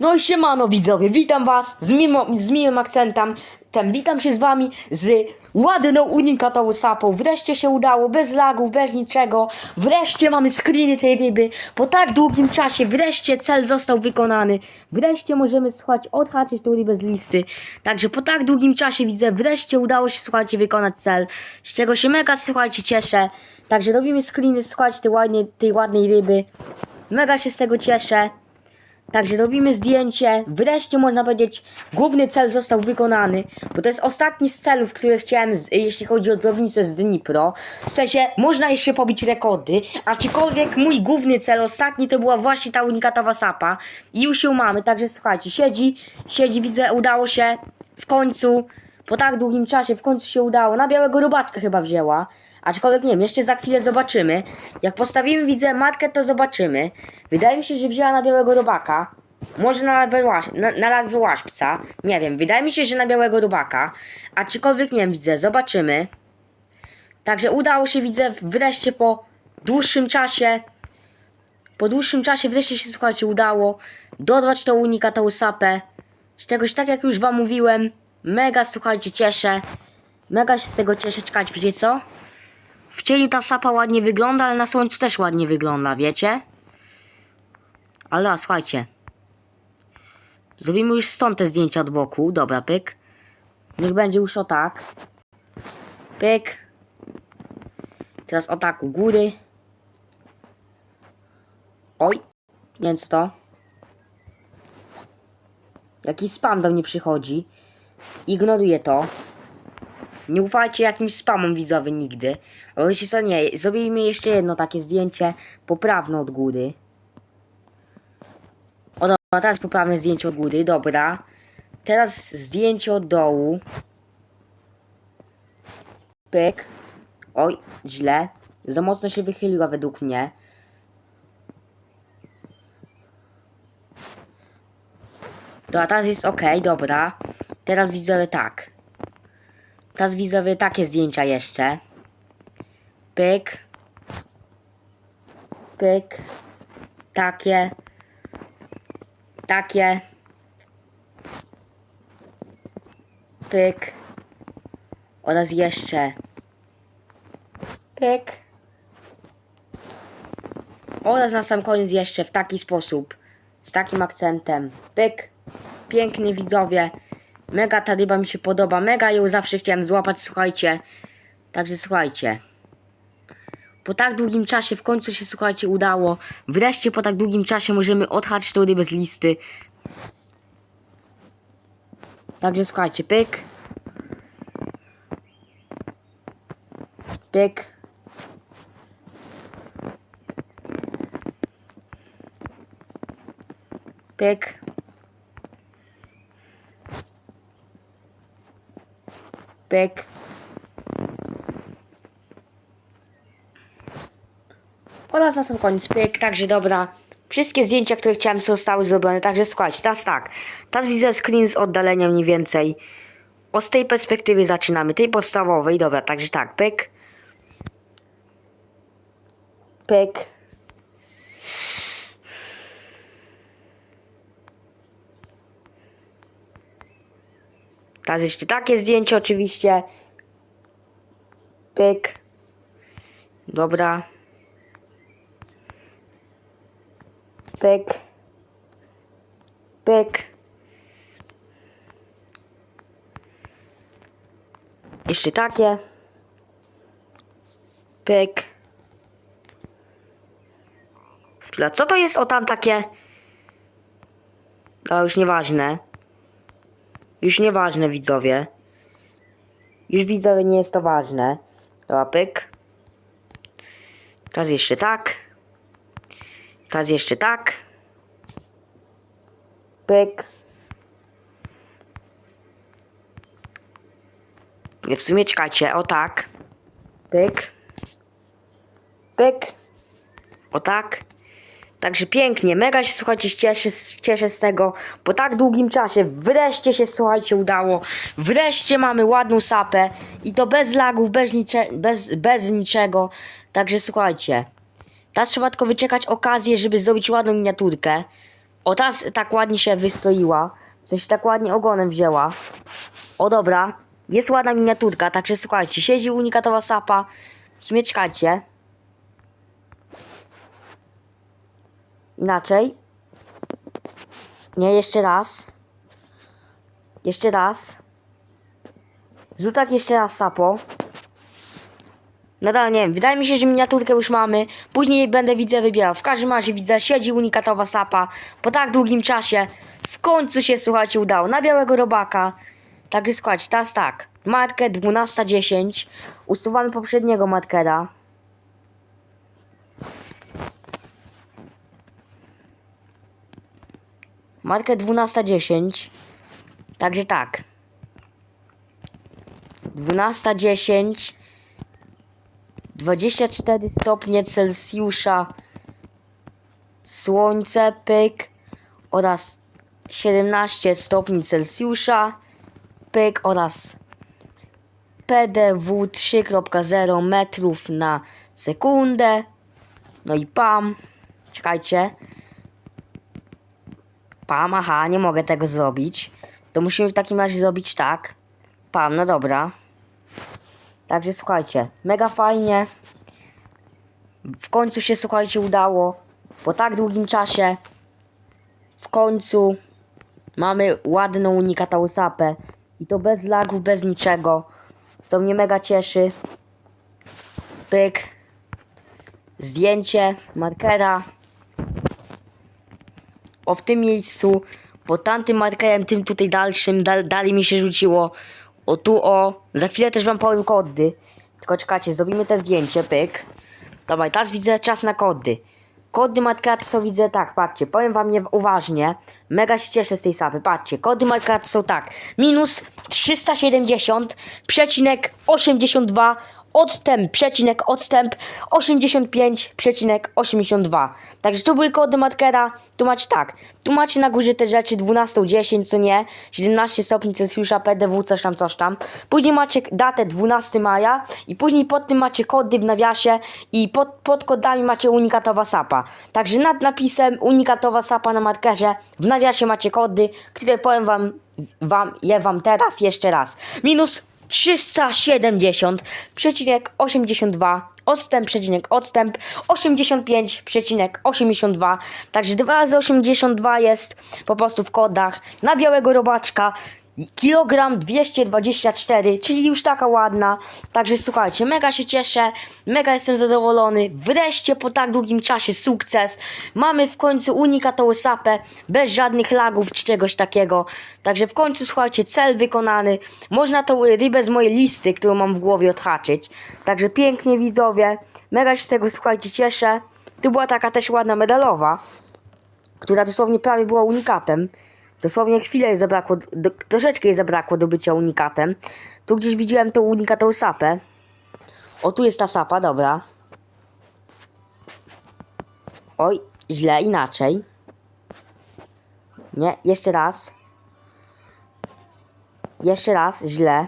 No i siemano widzowie, witam was z, mimo, z miłym akcentem. Tem, witam się z wami z ładną unikatową sapą. Wreszcie się udało, bez lagów, bez niczego. Wreszcie mamy screeny tej ryby. Po tak długim czasie wreszcie cel został wykonany. Wreszcie możemy, słuchać, odhaczyć tą rybę z listy. Także po tak długim czasie widzę, wreszcie udało się, słuchajcie, wykonać cel. Z czego się mega, słuchajcie, cieszę. Także robimy screeny, słuchajcie, tej ładnej, tej ładnej ryby. Mega się z tego cieszę. Także robimy zdjęcie. Wreszcie można powiedzieć, główny cel został wykonany, bo to jest ostatni z celów, które chciałem, z, jeśli chodzi o drobnicę z Dnipro. W sensie, można jeszcze pobić rekordy, aczkolwiek mój główny cel, ostatni, to była właśnie ta unikatowa sapa. I już ją mamy, także słuchajcie, siedzi, siedzi, widzę, udało się w końcu, po tak długim czasie, w końcu się udało. Na białego robaczka chyba wzięła. Aczkolwiek nie wiem, jeszcze za chwilę zobaczymy. Jak postawimy, widzę matkę, to zobaczymy. Wydaje mi się, że wzięła na białego robaka. Może na, larwę łaszpca. Nie wiem, wydaje mi się, że na białego robaka. Aczkolwiek nie wiem, widzę, zobaczymy. Także udało się, widzę, wreszcie po dłuższym czasie. Po dłuższym czasie wreszcie się, słuchajcie, udało dorwać tą unikatową sapę. Z czegoś, tak jak już wam mówiłem, mega, słuchajcie, cieszę. Mega się z tego cieszę. Czekać, wiecie co? W cieniu ta sapa ładnie wygląda, ale na słońcu też ładnie wygląda, wiecie? Ale słuchajcie. Zrobimy już stąd te zdjęcia od boku. Dobra, pyk. Niech będzie już o tak. Pyk. Teraz o tak u góry. Oj. Więc to. Jakiś spam do mnie przychodzi. Ignoruję to. Nie ufajcie jakimś spamom widzowy nigdy. Ale wiecie co, nie, zrobimy jeszcze jedno takie zdjęcie poprawne od góry. O dobra, teraz poprawne zdjęcie od góry, dobra. Teraz zdjęcie od dołu. Pyk. Oj, źle. Za mocno się wychyliła według mnie. Dobra, teraz jest ok, dobra. Teraz widzę tak. Teraz widzowie takie zdjęcia jeszcze. Pyk. Pyk. Takie. Takie. Pyk. Oraz jeszcze. Pyk. Oraz na sam koniec jeszcze w taki sposób. Z takim akcentem. Pyk. Pięknie widzowie. Mega ta ryba mi się podoba. Mega ją zawsze chciałem złapać, słuchajcie. Także słuchajcie. Po tak długim czasie w końcu się, słuchajcie, udało. Wreszcie po tak długim czasie możemy odhaczyć tą rybę z listy. Także słuchajcie, pyk. Pyk. Pyk. Pyk. Oraz na sam koniec pyk, także dobra. Wszystkie zdjęcia, które chciałem zostały zrobione, także słuchajcie, teraz tak. Teraz widzę screen z oddalenia mniej więcej. O z tej perspektywy zaczynamy, tej podstawowej, dobra, także tak, pyk. Pyk. Teraz jeszcze takie zdjęcie oczywiście. Pyk. Dobra. Pyk. Pyk. Jeszcze takie. Pyk. Chwila, co to jest o tam takie? To już nieważne. Już nieważne, widzowie. Już widzowie nie jest to ważne. Dobra, pyk. Teraz jeszcze tak. Teraz jeszcze tak. Pyk. Nie, w sumie czekajcie, o tak. Pyk. Pyk. O tak. Także pięknie, mega się słuchajcie, cieszę, cieszę z tego. Po tak długim czasie wreszcie się słuchajcie udało. Wreszcie mamy ładną sapę i to bez lagów, bez, nicze, bez, bez niczego. Także słuchajcie. Teraz trzeba tylko wyczekać okazję, żeby zrobić ładną miniaturkę. O, s- tak ładnie się wystroiła. Coś tak ładnie ogonem wzięła. O, dobra. Jest ładna miniaturka, także słuchajcie. Siedzi unikatowa sapa. Śmieczkacie. Inaczej. Nie, jeszcze raz. Jeszcze raz. Zrób tak jeszcze raz, sapo. Nadal nie wiem, wydaje mi się, że miniaturkę już mamy. Później będę widzę wybierał. W każdym razie widzę, siedzi unikatowa sapa. Po tak długim czasie w końcu się, słuchajcie, udało. Na białego robaka. Także słuchajcie, teraz tak. Markę 12.10. Usuwamy poprzedniego markera. Markę 12.10. Także tak. 12.10. 24 stopnie Celsjusza. Słońce, pyk. Oraz 17 stopni Celsjusza. Pyk oraz PDW 3.0 metrów na sekundę. No i pam. Czekajcie. Pam, aha, nie mogę tego zrobić. To musimy w takim razie zrobić tak. Pam, no dobra. Także słuchajcie, mega fajnie. W końcu się, słuchajcie, udało. Po tak długim czasie. W końcu mamy ładną unikatową sapę. I to bez lagów, bez niczego. Co mnie mega cieszy. Pyk. Zdjęcie markera. O w tym miejscu. Pod tamtym markerem, tym tutaj dalszym, dal, dalej mi się rzuciło. O tu o. Za chwilę też wam powiem kody. Tylko czekajcie, zrobimy te zdjęcie, pyk. Dobra, teraz widzę czas na kody. Kody są widzę tak, patrzcie, powiem wam je uważnie. Mega się cieszę z tej sapy, patrzcie. Kody są tak. Minus 370,82 odstęp, przecinek, odstęp 85,82. Także tu były kody markera. Tu macie tak. Tu macie na górze te rzeczy 12.10, co nie? 17 stopni Celsjusza, PDW, coś tam, coś tam. Później macie datę 12 maja i później pod tym macie kody w nawiasie i pod, pod kodami macie unikatowa sapa. Także nad napisem unikatowa sapa na markerze w nawiasie macie kody, które powiem wam, wam je wam teraz jeszcze raz. Minus 370,82 odstęp, przecinek, odstęp 85,82 także 2 razy 82 jest po prostu w kodach. Na białego robaczka kilogram 224 czyli już taka ładna. Także słuchajcie mega się cieszę mega jestem zadowolony. Wreszcie po tak długim czasie sukces. Mamy w końcu unikatową sapę bez żadnych lagów czy czegoś takiego. Także w końcu słuchajcie cel wykonany. Można tą rybę z mojej listy którą mam w głowie odhaczyć. Także pięknie widzowie. Mega się z tego słuchajcie cieszę. Tu była taka też ładna medalowa która dosłownie prawie była unikatem. Dosłownie chwilę jej zabrakło, do, troszeczkę jej zabrakło do bycia unikatem. Tu gdzieś widziałem tą unikatową sapę. O, tu jest ta sapa, dobra. Oj, źle, inaczej. Nie, jeszcze raz. Jeszcze raz, źle.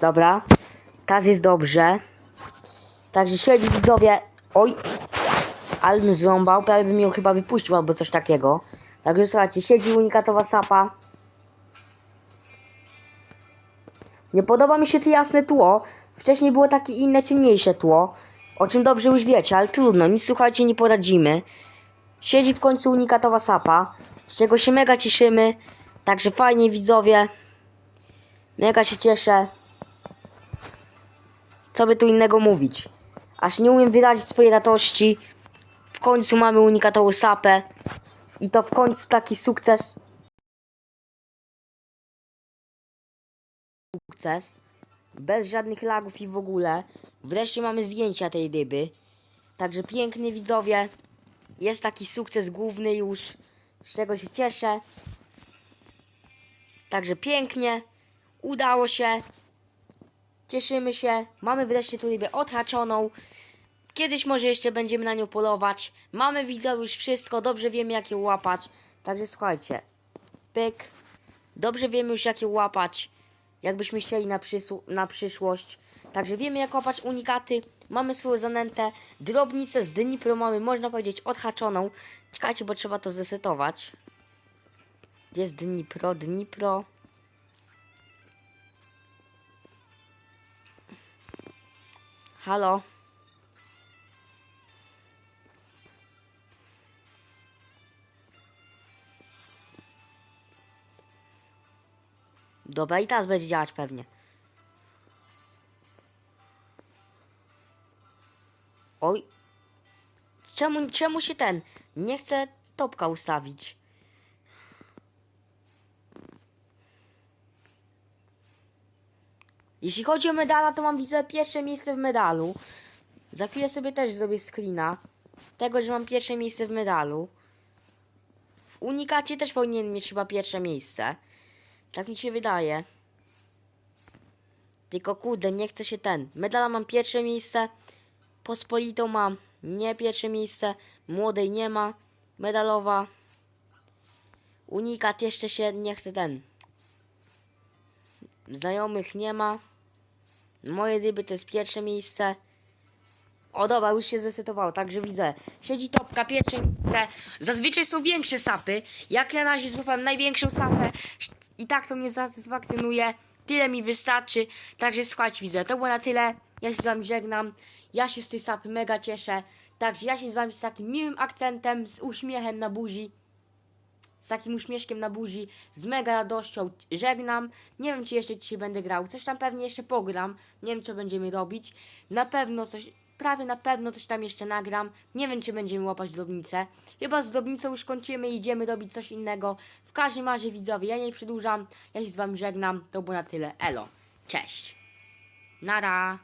Dobra, teraz jest dobrze. Także siedzi widzowie. Oj, ale zrąbał, prawie bym ją chyba wypuścił albo coś takiego. Także słuchajcie, siedzi unikatowa sapa. Nie podoba mi się to jasne tło. Wcześniej było takie inne, ciemniejsze tło. O czym dobrze już wiecie, ale trudno, nic słuchajcie, nie poradzimy. Siedzi w końcu unikatowa sapa, z czego się mega cieszymy. Także fajnie widzowie. Mega się cieszę. Co by tu innego mówić? Aż nie umiem wyrazić swojej radości. W końcu mamy unikatową sapę. I to w końcu taki sukces. Sukces. Bez żadnych lagów i w ogóle. Wreszcie mamy zdjęcia tej ryby. Także pięknie widzowie. Jest taki sukces główny już. Z czego się cieszę. Także pięknie. Udało się. Cieszymy się. Mamy wreszcie tu rybę odhaczoną. Kiedyś może jeszcze będziemy na nią polować. Mamy widzowie już wszystko, dobrze wiemy jak ją łapać. Także słuchajcie. Pyk. Dobrze wiemy już jak ją łapać. Jakbyśmy chcieli na, na przyszłość. Także wiemy jak łapać unikaty. Mamy swoją zanętę. Drobnicę z Dnipro mamy, można powiedzieć, odhaczoną. Czekajcie, bo trzeba to zesetować. Jest Dnipro? Dnipro. Halo? Dobra, i teraz będzie działać pewnie. Oj. Czemu, czemu się ten nie chce topka ustawić? Jeśli chodzi o medala, to mam widzę pierwsze miejsce w medalu. Za chwilę sobie też zrobię screena tego, że mam pierwsze miejsce w medalu. W unikacie też powinien mieć chyba pierwsze miejsce. Tak mi się wydaje. Tylko kurde, nie chce się ten. Medala mam pierwsze miejsce. Pospolitą mam nie pierwsze miejsce. Młodej nie ma. Medalowa. Unikat jeszcze się nie chce ten. Znajomych nie ma. Moje ryby to jest pierwsze miejsce. O dobra, już się zresetowało, także widzę. Siedzi topka, pierwsze miejsce. Zazwyczaj są większe sapy. Jak na razie największą sapę. I tak to mnie satysfakcjonuje. Tyle mi wystarczy. Także słuchajcie, widzę. To było na tyle. Ja się z wami żegnam. Ja się z tej sapy mega cieszę. Także ja się z wami z takim miłym akcentem, z uśmiechem na buzi z takim uśmieszkiem na buzi, z mega radością żegnam. Nie wiem, czy jeszcze dzisiaj będę grał. Coś tam pewnie jeszcze pogram. Nie wiem, co będziemy robić. Na pewno coś, prawie na pewno coś tam jeszcze nagram. Nie wiem, czy będziemy łapać zdobnicę. Chyba z zdobnicą już kończymy i idziemy robić coś innego. W każdym razie, widzowie, ja nie przedłużam. Ja się z wami żegnam. To było na tyle. Elo. Cześć. Nara.